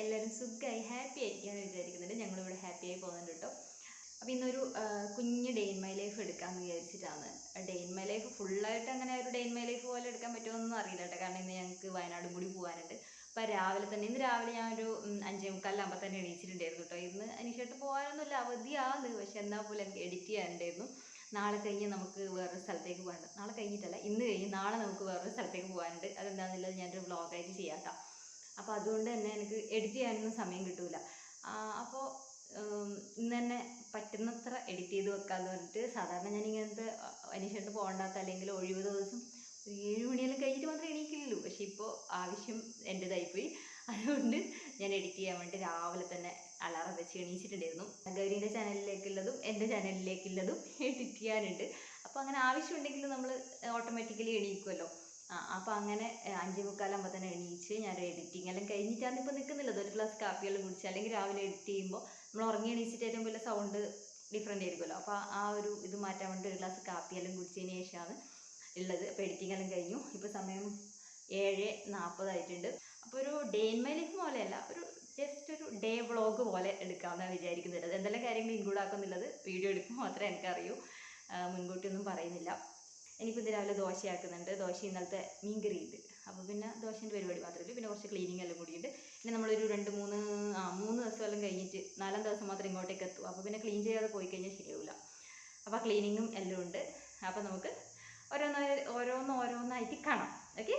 എല്ലാവരും സുഖമായി ഹാപ്പി ആയിരിക്കാന്ന് വിചാരിക്കുന്നുണ്ട്. ഞങ്ങളിവിടെ ഹാപ്പി ആയി പോകുന്നുണ്ട് കേട്ടോ. അപ്പോൾ ഇന്നൊരു കുഞ്ഞു ഡേ ഇൻ മൈ ലൈഫ് എടുക്കാമെന്ന് വിചാരിച്ചിട്ടാണ്. ഡേ ഇൻ മൈ ലൈഫ് ഫുള്ളായിട്ട് അങ്ങനെ ഒരു ഡേ ഇൻ മൈ ലൈഫ് പോലെ എടുക്കാൻ പറ്റുമെന്നൊന്നും അറിയില്ല കേട്ടോ. കാരണം ഇന്ന് ഞങ്ങൾക്ക് വയനാടും കൂടി പോകാനുണ്ട് അപ്പോൾ രാവിലെ തന്നെ ഇന്ന് രാവിലെ ഉം, അഞ്ചേ മുക്കാലാകുമ്പോൾ തന്നെ എണീച്ചിട്ടുണ്ടായിരുന്നു കേട്ടോ. ഇന്ന് അനിഷേട്ട് പോകാനൊന്നുമില്ല. അവധിയാണ് പക്ഷെ എന്നാൽ പോലും എനിക്ക് എഡിറ്റ് ചെയ്യാനുണ്ടായിരുന്നു. നാളെ കഴിഞ്ഞ് നമുക്ക് വേറൊരു സ്ഥലത്തേക്ക് പോകാനുണ്ട്. നാളെ കഴിഞ്ഞിട്ടല്ല ഇന്ന് കഴിഞ്ഞ് നാളെ നമുക്ക് വേറൊരു സ്ഥലത്തേക്ക് പോകാനുണ്ട്. അതെന്താണെന്നുള്ളത് ഞാനൊരു വ്ളോഗായിട്ട് ചെയ്യാം കേട്ടോ. അപ്പോൾ അതുകൊണ്ട് തന്നെ എനിക്ക് എഡിറ്റ് ചെയ്യാനൊന്നും സമയം കിട്ടൂല. അപ്പോൾ ഇന്ന് തന്നെ പറ്റുന്നത്ര എഡിറ്റ് ചെയ്ത് വെക്കാമെന്ന് പറഞ്ഞിട്ട് സാധാരണ ഞാൻ ഇങ്ങനത്തെ അനിഷേട്ട് പോകണ്ടാത്ത അല്ലെങ്കിൽ ഒഴിവ് ദിവസം ഒരു ഏഴ് മണിയെല്ലാം കഴിഞ്ഞിട്ട് മാത്രമേ എണീക്കില്ലല്ലോ. പക്ഷെ ഇപ്പോൾ ആവശ്യം എന്റെതായിപ്പോയി അതുകൊണ്ട് ഞാൻ എഡിറ്റ് ചെയ്യാൻ വേണ്ടി രാവിലെ തന്നെ അലാറം വെച്ച് എണീച്ചിട്ടുണ്ടായിരുന്നു. ഗൗരീന്റെ ചാനലിലേക്കുള്ളതും എന്റെ ചാനലിലേക്കുള്ളതും എഡിറ്റ് ചെയ്യാനുണ്ട്. അപ്പോൾ അങ്ങനെ ആവശ്യമുണ്ടെങ്കിൽ നമ്മൾ ഓട്ടോമാറ്റിക്കലി എണീക്കുമല്ലോ ആ അപ്പോൾ അങ്ങനെ അഞ്ചേ മുക്കാലാകുമ്പോൾ തന്നെ എണീച്ച് ഞാൻ എഡിറ്റിംഗ് എല്ലാം കഴിഞ്ഞിട്ടാണ് ഇപ്പോൾ നിൽക്കുന്നില്ലത് ഒരു ഗ്ലാസ് കാപ്പിയെല്ലാം കുടിച്ച് അല്ലെങ്കിൽ രാവിലെ എഡിറ്റ് ചെയ്യുമ്പോൾ നമ്മൾ ഉറങ്ങി എണീച്ചിട്ട് ഏറ്റവും വലിയ സൗണ്ട് ഡിഫറെന്റ് ആയിരിക്കുമല്ലോ. അപ്പോൾ ആ ഒരു ഇത് മാറ്റാൻ വേണ്ടി ഒരു ഗ്ലാസ് കാപ്പിയെല്ലാം കുടിച്ചതിന് ശേഷമാണ് ഉള്ളത്. അപ്പോൾ എഡിറ്റിംഗ് എല്ലാം കഴിഞ്ഞു. ഇപ്പോൾ സമയം ഏഴ് നാൽപ്പതായിട്ടുണ്ട് അപ്പോൾ ഒരു ഡേ ഇൻ മൈ ലൈഫ് പോലെയല്ല ഒരു ജസ്റ്റ് ഒരു ഡേ വ്ളോഗ് പോലെ എടുക്കാമെന്നാണ് വിചാരിക്കുന്നത്. എന്തെല്ലാം കാര്യങ്ങൾ ഇൻക്ലൂഡ് ആക്കുന്നുള്ളത് വീഡിയോ എടുക്കുമ്പോൾ മാത്രമേ എനിക്കറിയൂ. അറിയൂ മുൻകൂട്ടി ഒന്നും പറയുന്നില്ല. എനിക്കിപ്പോൾ ഇന്ന് രാവിലെ ദോശയാക്കുന്നുണ്ട്. ദോശ ഇന്നലത്തെ മീൻകറി ഉണ്ട് അപ്പോൾ പിന്നെ ദോശേന്റെ പരിപാടി മാത്രമേ ഉള്ളൂ. പിന്നെ കുറച്ച് ക്ലീനിങ് എല്ലാം കൂടിയുണ്ട്. പിന്നെ നമ്മളൊരു രണ്ട് മൂന്ന് ആ മൂന്ന് ദിവസം എല്ലാം കഴിഞ്ഞിട്ട് നാലാം ദിവസം മാത്രം ഇങ്ങോട്ടേക്ക് എത്തും. അപ്പോൾ പിന്നെ ക്ലീൻ ചെയ്യാതെ പോയി കഴിഞ്ഞാൽ ശരിയാവില്ല അപ്പോൾ ക്ലീനിങ്ങും എല്ലാം ഉണ്ട്. അപ്പോൾ നമുക്ക് ഓരോന്ന് ഓരോന്ന് ഓരോന്നായിട്ട് കാണാം. ഓക്കെ?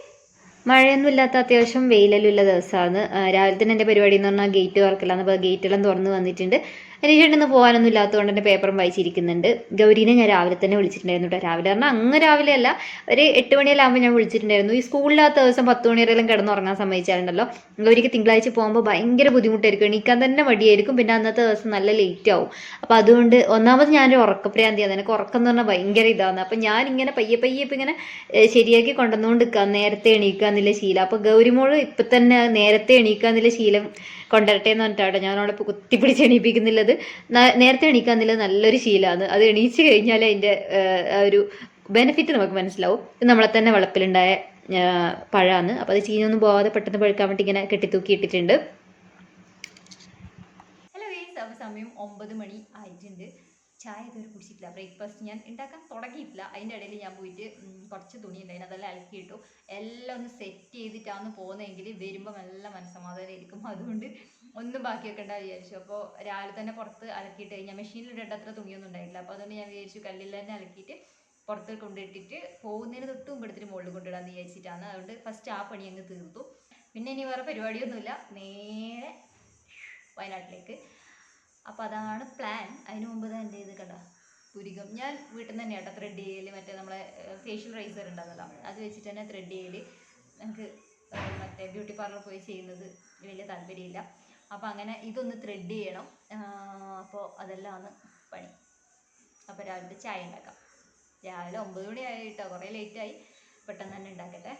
മഴയൊന്നും ഇല്ലാത്ത അത്യാവശ്യം വെയിലെല്ലാം ഉള്ള ദിവസമാണ്. രാവിലെ തന്നെ എന്റെ പരിപാടി എന്ന് പറഞ്ഞാൽ ഗേറ്റ് തുറക്കില്ലാന്ന് അപ്പോൾ ഗേറ്റെല്ലാം തുറന്ന് വന്നിട്ടുണ്ട്. അനീഷേട്ടൻ ഇന്ന് പോകാനൊന്നും ഇല്ലാത്തതുകൊണ്ട് തന്നെ പേപ്പറും വായിച്ചിരിക്കുന്നുണ്ട്. ഗൗരീനെ ഞാൻ രാവിലെ തന്നെ വിളിച്ചിട്ടുണ്ടായിരുന്നു കേട്ടോ. രാവിലെ പറഞ്ഞാൽ അങ്ങ് രാവിലെ അല്ല ഒരു എട്ട് മണിയെല്ലാം ആകുമ്പോൾ ഞാൻ വിളിച്ചിട്ടുണ്ടായിരുന്നു. ഈ സ്കൂളിലാത്ത ദിവസം പത്ത് കിടന്ന് കിടന്നുറങ്ങാൻ സമ്മതിച്ചാലുണ്ടല്ലോ. ഗൗരിക്ക് തിങ്കളാഴ്ച പോകുമ്പോൾ ഭയങ്കര ബുദ്ധിമുട്ടായിരിക്കും. എണീക്കാൻ തന്നെ മടിയായിരിക്കും. പിന്നെ അന്നത്തെ ദിവസം നല്ല ലേറ്റ് ആവും. അപ്പോൾ അതുകൊണ്ട് ഒന്നാമത് ഞാനൊരു ഉറക്കപ്രാന്തിയാണ് എനിക്ക് ഉറക്കം എന്ന് പറഞ്ഞാൽ ഭയങ്കര ഇതാണ് അപ്പം ഞാൻ ഇങ്ങനെ പയ്യെ പയ്യെ ഇപ്പം ഇങ്ങനെ ശരിയാക്കി കൊണ്ടുവന്നുകൊണ്ട് നിൽക്കുക നേരത്തെ എണീക്കുക എന്നുള്ള ശീലം. അപ്പോൾ ഗൗരിമോൾ ഇപ്പം തന്നെ നേരത്തെ എണീക്കുക എന്നുള്ള ശീലം കൊണ്ടുവരട്ടെ എന്ന് പറഞ്ഞിട്ടാണ് ഞാൻ ഇപ്പോൾ കുത്തിപ്പിടിച്ച് എണീപ്പിക്കുന്നുള്ളത്. ന- നേരത്തെ എണീക്കാന്നുള്ളത് നല്ലൊരു ശീലമാണ് അത് എണീച്ച് കഴിഞ്ഞാൽ അതിന്റെ ആ ഒരു ബെനിഫിറ്റ് നമുക്ക് മനസ്സിലാവും. നമ്മളെ തന്നെ വളപ്പിലുണ്ടായ പഴമാണ് അപ്പോൾ അത് ചീഞ്ഞൊന്നും പോവാതെ പെട്ടെന്ന് പഴുക്കാൻ വേണ്ടി ഇങ്ങനെ കെട്ടിത്തൂക്കി ഇട്ടിട്ടുണ്ട് ഹലോ സമയം ഒമ്പത് മണി. ചായ ഇതുവരെ കുടിച്ചിട്ടില്ല. ബ്രേക്ക്ഫാസ്റ്റ് ഞാൻ ഉണ്ടാക്കാൻ തുടങ്ങിയിട്ടില്ല. അതിന്റെ ഇടയിൽ ഞാൻ പോയിട്ട് കുറച്ച് തുണി ഉണ്ടായിരുന്നു അതെല്ലാം അലക്കിയിട്ടു. എല്ലാം ഒന്ന് സെറ്റ് ചെയ്തിട്ടാണ് പോകുന്നതെങ്കിൽ വരുമ്പോൾ നല്ല മനസ്സമാധാനം ഇരിക്കും അതുകൊണ്ട് ഒന്നും ബാക്കി വെക്കണ്ട വിചാരിച്ചു. അപ്പോൾ രാവിലെ തന്നെ പുറത്ത് അലക്കിയിട്ട് കഴിഞ്ഞാൽ മെഷീനിൽ അത്ര തുണിയൊന്നും ഉണ്ടായിട്ടില്ല അപ്പോൾ അതുകൊണ്ട് ഞാൻ വിചാരിച്ചു കല്ലിൽ തന്നെ അലക്കിയിട്ട് പുറത്ത് കൊണ്ടിട്ടിട്ട് പോകുന്നതിന് തൊട്ട് മോളിൽ മുകളിൽ കൊണ്ടിടാന്ന് വിചാരിച്ചിട്ടാണ്. അതുകൊണ്ട് ഫസ്റ്റ് ആ പണി അങ്ങ് തീർത്തു. പിന്നെ ഇനി വേറെ പരിപാടിയൊന്നുമില്ല. നേരെ വയനാട്ടിലേക്ക്. അപ്പോൾ അതാണ് പ്ലാൻ അതിന് മുമ്പ് തന്നെ ചെയ്ത് കണ്ട പുരികം. ഞാൻ വീട്ടിൽ നിന്ന് തന്നെയാണ് ത്രെഡ് ചെയ്യൽ മറ്റേ നമ്മളെ ഫേഷ്യൽ റൈസർ ഉണ്ടാകുമല്ലോ അത് വെച്ചിട്ട് തന്നെ ത്രെഡ് ചെയ്യൽ നമുക്ക് മറ്റേ ബ്യൂട്ടി പാർലർ പോയി ചെയ്യുന്നത് വലിയ താല്പര്യമില്ല. അപ്പോൾ അങ്ങനെ ഇതൊന്ന് ത്രെഡ് ചെയ്യണം. അപ്പോൾ അതെല്ലാമാണ് പണി. അപ്പോൾ രാവിലത്തെ ചായ ഉണ്ടാക്കാം രാവിലെ ഒമ്പത് മണി ആയി കേട്ടോ കുറേ ലേറ്റായി പെട്ടെന്ന് തന്നെ ഉണ്ടാക്കട്ടെ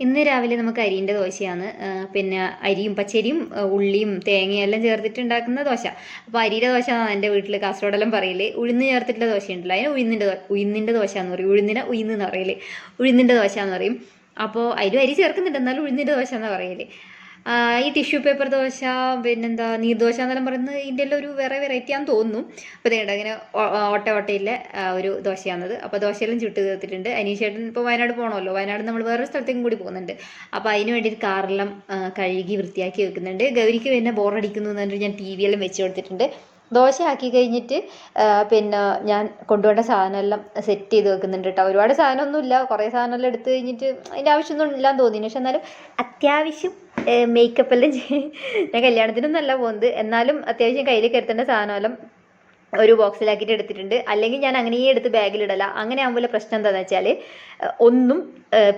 ഇന്ന് രാവിലെ നമുക്ക് അരിന്റെ ദോശയാണ്. പിന്നെ അരിയും പച്ചരിയും ഉള്ളിയും തേങ്ങയും എല്ലാം ചേർത്തിട്ട് ഉണ്ടാക്കുന്ന ദോശ. അപ്പോൾ അരിയുടെ ദോശ എന്നാണ് എന്റെ വീട്ടിൽ കാസർഗോഡെല്ലാം പറയില്ലേ ഉഴുന്ന് ചേർത്തിട്ടുള്ള ദോശ ഉണ്ടല്ലോ അതിന് ഉഴുന്നിന്റെ ഉഴുന്നിന്റെ ദോശ എന്ന് പറയും. ഉഴുന്നിനെ ഉഴുന്ന് എന്ന് പറയൽ. ഉഴുന്നിന്റെ ദോശ എന്ന് പറയും. അപ്പോൾ അതിലും അരി ചേർക്കുന്നുണ്ട്. എന്നാലും ഉഴുന്നിന്റെ ദോശ എന്നാണ് പറയൽ? ആ, ഈ ടിഷ്യൂ പേപ്പർ ദോശ പിന്നെന്താ നീർദോശ എന്നെല്ലാം പറയുന്നത് ഇതിന്റെ ഒരു വേറെ വെറൈറ്റി ആണെന്ന് തോന്നുന്നു. അപ്പോൾ ഇതേണ്ട ഇങ്ങനെ ഓട്ട ഓട്ടയിലെ ഒരു ദോശയാണത്. അപ്പോൾ ദോശയെല്ലാം ചുട്ട് തീർത്തിട്ടുണ്ട്. അനീഷേട്ടൻ ഇപ്പോൾ വയനാട് പോകണമല്ലോ വയനാട് നമ്മൾ വേറൊരു സ്ഥലത്തേക്കും കൂടി പോകുന്നുണ്ട്. അപ്പോൾ അതിന് വേണ്ടിയിട്ട് കാറെല്ലാം കഴുകി വൃത്തിയാക്കി വെക്കുന്നുണ്ട്. ഗൗരിക്ക് പിന്നെ ബോറടിക്കുന്നു എന്ന് പറഞ്ഞിട്ട് ഞാൻ ടി വി എല്ലാം വെച്ച് കൊടുത്തിട്ടുണ്ട്. ദോശ ആക്കി കഴിഞ്ഞിട്ട് പിന്നെ ഞാൻ കൊണ്ടുപോകേണ്ട സാധനമെല്ലാം സെറ്റ് ചെയ്ത് വെക്കുന്നുണ്ട് കേട്ടോ. ഒരുപാട് സാധനമൊന്നുമില്ല. കുറേ സാധനമെല്ലാം എടുത്തു കഴിഞ്ഞിട്ട് അതിന്റെ ആവശ്യമൊന്നും ഇല്ലാന്ന് തോന്നി. പക്ഷെ എന്നാലും അത്യാവശ്യം മേക്കപ്പ് എല്ലാം ഞാൻ കല്യാണത്തിനൊന്നും അല്ല പോകുന്നത്. എന്നാലും അത്യാവശ്യം കയ്യിൽ കരുത്തേണ്ട സാധനമെല്ലാം ഒരു ബോക്സിലാക്കിയിട്ട് എടുത്തിട്ടുണ്ട്. അല്ലെങ്കിൽ ഞാൻ അങ്ങനെ എടുത്ത് ബാഗിലിടല. അങ്ങനെ ആകുമ്പോൾ പ്രശ്നം എന്താണെന്ന് വെച്ചാൽ ഒന്നും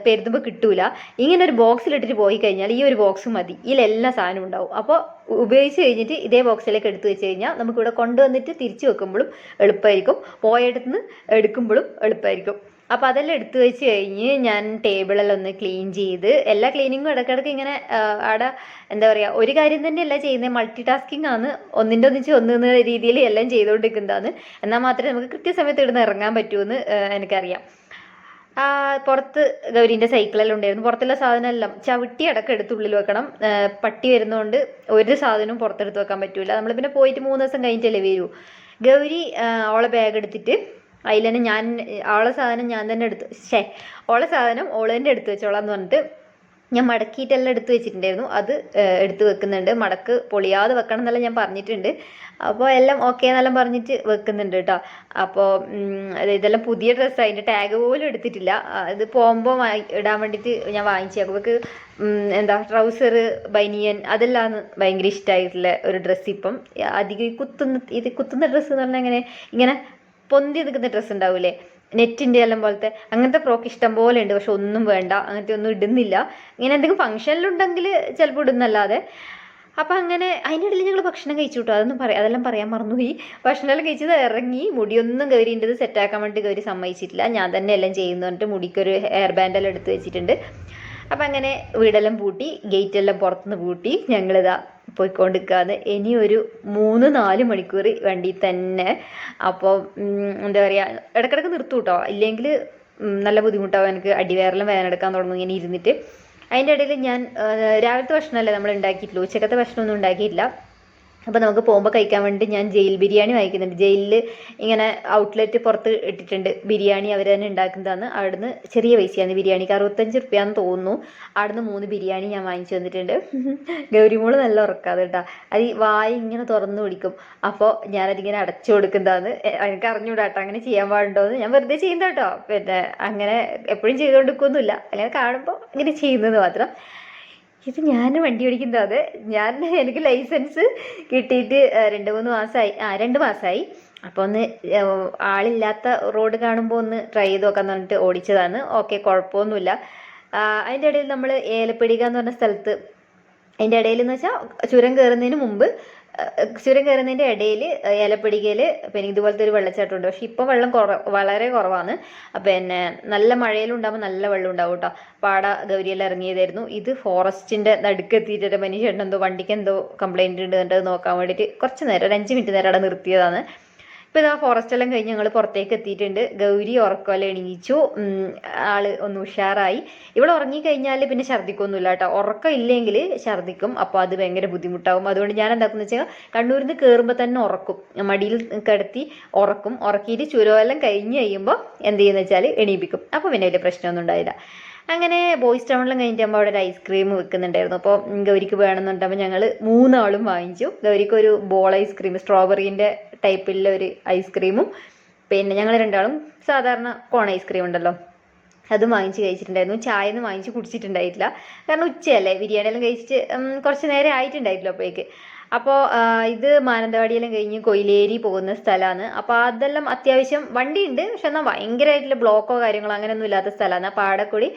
പെരുതുമ്പോൾ കിട്ടൂല. ഇങ്ങനെ ഒരു ബോക്സിലിട്ടിട്ട് പോയി കഴിഞ്ഞാൽ ഈ ഒരു ബോക്സ് മതി. ഇതിലെല്ലാ സാധനവും ഉണ്ടാവും. അപ്പോൾ ഉപയോഗിച്ച് കഴിഞ്ഞിട്ട് ഇതേ ബോക്സിലേക്ക് എടുത്തു വെച്ച് കഴിഞ്ഞാൽ നമുക്കിവിടെ കൊണ്ടുവന്നിട്ട് തിരിച്ചു വെക്കുമ്പോഴും എളുപ്പമായിരിക്കും. പോയടത്തുനിന്ന് എടുക്കുമ്പോഴും എളുപ്പമായിരിക്കും. അപ്പോൾ അതെല്ലാം എടുത്തു വെച്ച് കഴിഞ്ഞ് ഞാൻ ടേബിളെല്ലാം ഒന്ന് ക്ലീൻ ചെയ്ത് എല്ലാ ക്ലീനിങ്ങും ഇടയ്ക്കിടയ്ക്ക് ഇങ്ങനെ അവിടെ എന്താ പറയുക ഒരു കാര്യം തന്നെയല്ല ചെയ്യുന്നത് മൾട്ടി ടാസ്കിങ് ആണ്. ഒന്നിന്റെ ഒന്നിച്ച് ഒന്ന് എന്ന രീതിയിൽ എല്ലാം ചെയ്തുകൊണ്ടിരിക്കുന്നതാണ്. എന്നാൽ മാത്രമേ നമുക്ക് കൃത്യസമയത്ത് ഇവിടുന്ന് ഇറങ്ങാൻ പറ്റുമെന്ന് എനിക്കറിയാം. പുറത്ത് ഗൗരീന്റെ സൈക്കിളെല്ലാം ഉണ്ടായിരുന്നു. പുറത്തുള്ള സാധനമെല്ലാം ചവിട്ടി അടക്കം എടുത്ത് ഉള്ളിൽ വെക്കണം. പട്ടി വരുന്നതുകൊണ്ട് ഒരു സാധനവും പുറത്തെടുത്ത് വെക്കാൻ പറ്റില്ല നമ്മൾ പിന്നെ പോയിട്ട് മൂന്ന് ദിവസം കഴിഞ്ഞിട്ടല്ലേ വരൂ. ഗൗരി അവളെ ബാഗ് എടുത്തിട്ട് അതിൽ തന്നെ ഞാൻ ഓളെ സാധനം ഞാൻ തന്നെ എടുത്തു ഷേ ഓളെ സാധനം ഓൾ തന്നെ എടുത്ത് വെച്ചോളാം എന്ന് പറഞ്ഞിട്ട് ഞാൻ മടക്കിയിട്ടെല്ലാം എടുത്തു വെച്ചിട്ടുണ്ടായിരുന്നു. അത് എടുത്തു വെക്കുന്നുണ്ട്. മടക്ക് പൊളിയാതെ വെക്കണം എന്നെല്ലാം ഞാൻ പറഞ്ഞിട്ടുണ്ട്. അപ്പോൾ എല്ലാം ഓക്കെ എന്നെല്ലാം പറഞ്ഞിട്ട് വെക്കുന്നുണ്ട് കേട്ടോ അപ്പോൾ ഇതെല്ലാം പുതിയ ഡ്രസ്സ് അതിന്റെ ടാഗ് പോലും എടുത്തിട്ടില്ല. ഇത് പോകുമ്പോൾ ഇടാൻ വേണ്ടിയിട്ട് ഞാൻ വാങ്ങിച്ചു. അവൾക്ക് എന്താ ട്രൗസർ ബനിയൻ അതെല്ലാം ഭയങ്കര ഇഷ്ടമായിട്ടുള്ള ഒരു ഡ്രസ്സ് ഇപ്പം. അധികം ഈ കുത്തുന്ന ഇത് കുത്തുന്ന ഡ്രസ്സ് എന്ന് പറഞ്ഞാൽ എങ്ങനെ? ഇങ്ങനെ പൊന്തി നിൽക്കുന്ന ഡ്രസ്സ് ഉണ്ടാവില്ലേ നെറ്റിന്റെ എല്ലാം പോലത്തെ അങ്ങനത്തെ ഫ്രോക്ക് ഇഷ്ടം പോലെ ഉണ്ട് പക്ഷെ ഒന്നും വേണ്ട അങ്ങനത്തെ ഒന്നും ഇടുന്നില്ല. ഇങ്ങനെ എന്തെങ്കിലും ഫംഗ്ഷനിലുണ്ടെങ്കിൽ ചിലപ്പോൾ ഇടുന്നല്ലാതെ. അപ്പം അങ്ങനെ അതിനിടയിൽ ഞങ്ങൾ ഭക്ഷണം കഴിച്ചു കേട്ടോ അതൊന്നും പറയാം അതെല്ലാം പറയാൻ മറന്നുപോയി. ഭക്ഷണം ഭക്ഷണമെല്ലാം കഴിച്ചത് ഇറങ്ങി മുടിയൊന്നും ഗൗരീന്റെത് സെറ്റാക്കാൻ വേണ്ടി ഗൗരി സമ്മതിച്ചിട്ടില്ല. ഞാൻ തന്നെ എല്ലാം ചെയ്യുന്നു പറഞ്ഞിട്ട് മുടിക്കൊരു ഹെയർ ബാൻഡെല്ലാം എടുത്ത് വെച്ചിട്ടുണ്ട്. അപ്പം അങ്ങനെ വീടെല്ലാം പൂട്ടി ഗേറ്റെല്ലാം പുറത്തുനിന്ന് പൂട്ടി ഞങ്ങളിതാ പോയിക്കൊണ്ടിരിക്കുകയാണ് ഇനി ഒരു മൂന്ന് നാല് മണിക്കൂർ വണ്ടി തന്നെ. അപ്പോൾ എന്താ പറയുക ഇടക്കിടക്ക് നിർത്തും കേട്ടോ ഇല്ലെങ്കിൽ നല്ല ബുദ്ധിമുട്ടാവും. എനിക്ക് അടിവേറെല്ലാം വേദന എടുക്കാൻ തുടങ്ങും ഇങ്ങനെ ഇരുന്നിട്ട്. അതിന്റെ ഇടയിൽ ഞാൻ രാവിലത്തെ ഭക്ഷണമല്ലേ നമ്മൾ ഉണ്ടാക്കിയിട്ടുള്ളൂ? ഉച്ചക്കത്തെ ഭക്ഷണമൊന്നും ഉണ്ടാക്കിയിട്ടില്ല. അപ്പോൾ നമുക്ക് പോകുമ്പോൾ കഴിക്കാൻ വേണ്ടി ഞാൻ ജയിൽ ബിരിയാണി വാങ്ങിക്കുന്നുണ്ട്. ജയിലിൽ ഇങ്ങനെ ഔട്ട്ലെറ്റ് പുറത്ത് ഇട്ടിട്ടുണ്ട്. ബിരിയാണി അവർ തന്നെ ഉണ്ടാക്കുന്നതാണ്. അവിടുന്ന് ചെറിയ പൈസയാണ് ബിരിയാണിക്ക് അറുപത്തഞ്ച് റുപ്യാന്ന് തോന്നുന്നു. അവിടുന്ന് മൂന്ന് ബിരിയാണി ഞാൻ വാങ്ങിച്ചു തന്നിട്ടുണ്ട്. ഗൗരിമോൾ നല്ല ഉറക്കാതെ കേട്ടോ. അത് ഈ വായി ഇങ്ങനെ തുറന്നു പിടിക്കും. അപ്പോൾ ഞാനതിങ്ങനെ അടച്ചു കൊടുക്കുന്നതാണ്. എനിക്ക് അറിഞ്ഞൂടാ കേട്ടോ അങ്ങനെ ചെയ്യാൻ പാടുണ്ടോയെന്ന് ഞാൻ വെറുതെ ചെയ്യുന്ന കേട്ടോ പിന്നെ അങ്ങനെ എപ്പോഴും ചെയ്തുകൊണ്ടിരിക്കൊന്നുമില്ല. അങ്ങനെ കാണുമ്പോൾ ഇങ്ങനെ ചെയ്യുന്നത് മാത്രം. ഇത് ഞാൻ വണ്ടി ഓടിക്കുന്നത് ഞാൻ എനിക്ക് ലൈസൻസ് കിട്ടിയിട്ട് രണ്ട് മൂന്ന് മാസമായി ആ രണ്ട് മാസമായി അപ്പോൾ ഒന്ന് ആളില്ലാത്ത റോഡ് കാണുമ്പോൾ ഒന്ന് ട്രൈ ചെയ്ത് നോക്കാന്ന് പറഞ്ഞിട്ട് ഓടിച്ചതാണ്. ഓക്കെ കുഴപ്പമൊന്നുമില്ല അതിന്റെ ഇടയിൽ നമ്മൾ ഏലപ്പിടിക എന്ന് പറഞ്ഞ സ്ഥലത്ത് അതിന്റെ ഇടയിൽ എന്ന് വെച്ചാൽ ചുരം കയറുന്നതിന് മുമ്പ് ചുരം കയറുന്നതിന്റെ ഇടയിൽ ഏലപ്പിടികയിൽ പിന്നെ ഇതുപോലത്തെ ഒരു വെള്ളച്ചാട്ടമുണ്ട്. പക്ഷെ ഇപ്പോൾ വെള്ളം കുറ വളരെ കുറവാണ്. പിന്നെ നല്ല മഴയിലും ഉണ്ടാകുമ്പോൾ നല്ല വെള്ളം ഉണ്ടാവും കേട്ടോ. പാട ഗൗരിയെല്ലാം ഇറങ്ങിയതായിരുന്നു. ഇത് ഫോറസ്റ്റിന്റെ നടുക്കെത്തിയിട്ട് മനുഷ്യൻ എന്തോ വണ്ടിക്ക് എന്തോ കംപ്ലൈന്റ് ഉണ്ട് അത് നോക്കാൻ വേണ്ടിയിട്ട് കുറച്ച് നേരം ഒരു അഞ്ച് മിനിറ്റ് നേരം അവിടെ നിർത്തിയതാണ്. ഇപ്പോൾ ഇതാ ഫോറസ്റ്റ് എല്ലാം കഴിഞ്ഞ് ഞങ്ങൾ പുറത്തേക്ക് എത്തിയിട്ടുണ്ട്. ഗൗരി ഉറക്കമല്ല എണീച്ചു. ആൾ ഒന്ന് ഉഷാറായി. ഇവിടെ ഉറങ്ങിക്കഴിഞ്ഞാൽ പിന്നെ ഛർദ്ദിക്കൊന്നുമില്ല കേട്ടോ. ഉറക്കം ഇല്ലെങ്കിൽ ഛർദ്ദിക്കും അപ്പോൾ അത് ഭയങ്കര ബുദ്ധിമുട്ടാവും. അതുകൊണ്ട് ഞാൻ എന്താക്കുന്നത് വെച്ചാൽ കണ്ണൂരിൽ നിന്ന് കയറുമ്പോൾ തന്നെ ഉറക്കും. മടിയിൽ കിടത്തി ഉറക്കും. ഉറക്കിയിട്ട് ചുരമെല്ലാം കഴിഞ്ഞ് കഴിയുമ്പോൾ എന്ത് ചെയ്യുന്ന വെച്ചാൽ എണീപ്പിക്കും. അപ്പോൾ പിന്നെ വലിയ പ്രശ്നമൊന്നും ഉണ്ടായില്ല അങ്ങനെ ബോയ്സ് ടൗണിലും കഴിഞ്ഞിട്ടാകുമ്പോൾ അവിടെ ഒരു ഐസ്ക്രീം വെക്കുന്നുണ്ടായിരുന്നു. അപ്പോൾ ഗൗരിക്ക് വേണമെന്നുണ്ടാകുമ്പോൾ ഞങ്ങൾ മൂന്നാളും വാങ്ങിച്ചു. ഗൗരിക്ക് ഒരു ബോൾ ഐസ്ക്രീം സ്ട്രോബെറീന്റെ ടൈപ്പിലുള്ള ഒരു ഐസ്ക്രീമും പിന്നെ ഞങ്ങൾ രണ്ടാളും സാധാരണ കോൺ ഐസ്ക്രീം ഉണ്ടല്ലോ. അതും വാങ്ങിച്ച് കഴിച്ചിട്ടുണ്ടായിരുന്നു. ചായ ഒന്നും വാങ്ങിച്ച് കുടിച്ചിട്ടുണ്ടായിട്ടില്ല. കാരണം ഉച്ചയല്ലേ. ബിരിയാണിയെല്ലാം കഴിച്ചിട്ട് ഉം, കുറച്ച് നേരം ആയിട്ടുണ്ടായിട്ടില്ല അപ്പോഴേക്ക്. അപ്പോൾ ഇത് മാനന്തവാടിയെല്ലാം കഴിഞ്ഞ് കൊയിലേരി പോകുന്ന സ്ഥലമാണ്. അപ്പോൾ അതെല്ലാം അത്യാവശ്യം വണ്ടി വണ്ടിയുണ്ട്. പക്ഷെ എന്നാൽ ഭയങ്കരമായിട്ടുള്ള ബ്ലോക്കോ കാര്യങ്ങളോ അങ്ങനെയൊന്നും ഇല്ലാത്ത സ്ഥലമാണ്. അപ്പോൾ അവിടെ കൂടി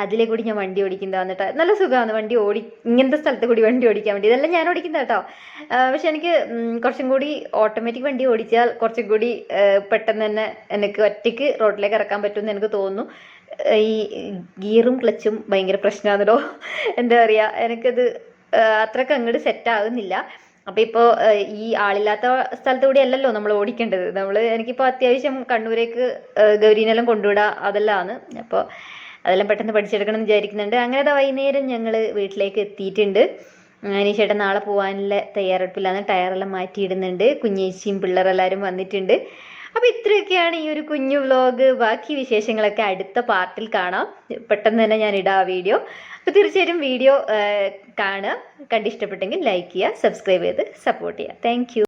അതിലെ കൂടി ഞാൻ വണ്ടി ഓടിക്കുന്നത് വന്നിട്ട് നല്ല സുഖമാണ്. വണ്ടി ഓടി ഇങ്ങനത്തെ സ്ഥലത്ത് കൂടി വണ്ടി ഓടിക്കാൻ വേണ്ടി. ഇതെല്ലാം ഞാൻ ഓടിക്കുന്നത് കേട്ടോ. പക്ഷെ എനിക്ക് കുറച്ചും കൂടി ഓട്ടോമാറ്റിക് വണ്ടി ഓടിച്ചാൽ കുറച്ചും കൂടി പെട്ടെന്ന് തന്നെ എനിക്ക് ഒറ്റയ്ക്ക് റോഡിലേക്ക് ഇറക്കാൻ പറ്റുമെന്ന് എനിക്ക് തോന്നുന്നു. ഈ ഗിയറും ക്ലച്ചും ഭയങ്കര പ്രശ്നമാണല്ലോ എന്താ പറയുക എനിക്കത് ആ, അത്രയ്ക്ക് അങ്ങോട്ട് സെറ്റ് ആകുന്നില്ല അപ്പോൾ ഇപ്പോൾ ഈ ആളില്ലാത്ത സ്ഥലത്ത് കൂടി അല്ലല്ലോ നമ്മൾ ഓടിക്കേണ്ടത്. നമ്മൾ എനിക്കിപ്പോൾ അത്യാവശ്യം കണ്ണൂരേക്ക് ഗൗരീനെല്ലാം കൊണ്ടുവിടുക അതെല്ലാമാണ് അപ്പോൾ അതെല്ലാം പെട്ടെന്ന് പഠിച്ചെടുക്കണം എന്ന് വിചാരിക്കുന്നുണ്ട്. അങ്ങനെ വൈകുന്നേരം ഞങ്ങൾ വീട്ടിലേക്ക് എത്തിയിട്ടുണ്ട്. അനീഷേട്ടൻ നാളെ പോകാനുള്ള തയ്യാറെടുപ്പിലാണ് ടയറെല്ലാം മാറ്റിയിടുന്നുണ്ട്. കുഞ്ഞേച്ചിയും പിള്ളേരെല്ലാവരും വന്നിട്ടുണ്ട്. അപ്പോൾ ഇത്രയൊക്കെയാണ് ഈ ഒരു കുഞ്ഞു വ്ലോഗ് ബാക്കി വിശേഷങ്ങളൊക്കെ അടുത്ത പാർട്ടിൽ കാണാം. പെട്ടെന്ന് തന്നെ ഞാൻ ഇടാം ആ വീഡിയോ അപ്പോൾ തീർച്ചയായിട്ടും വീഡിയോ കാണുക. കണ്ടിഷ്ടപ്പെട്ടെങ്കിൽ ലൈക്ക് ചെയ്യുക സബ്സ്ക്രൈബ് ചെയ്ത് സപ്പോർട്ട് ചെയ്യുക. താങ്ക്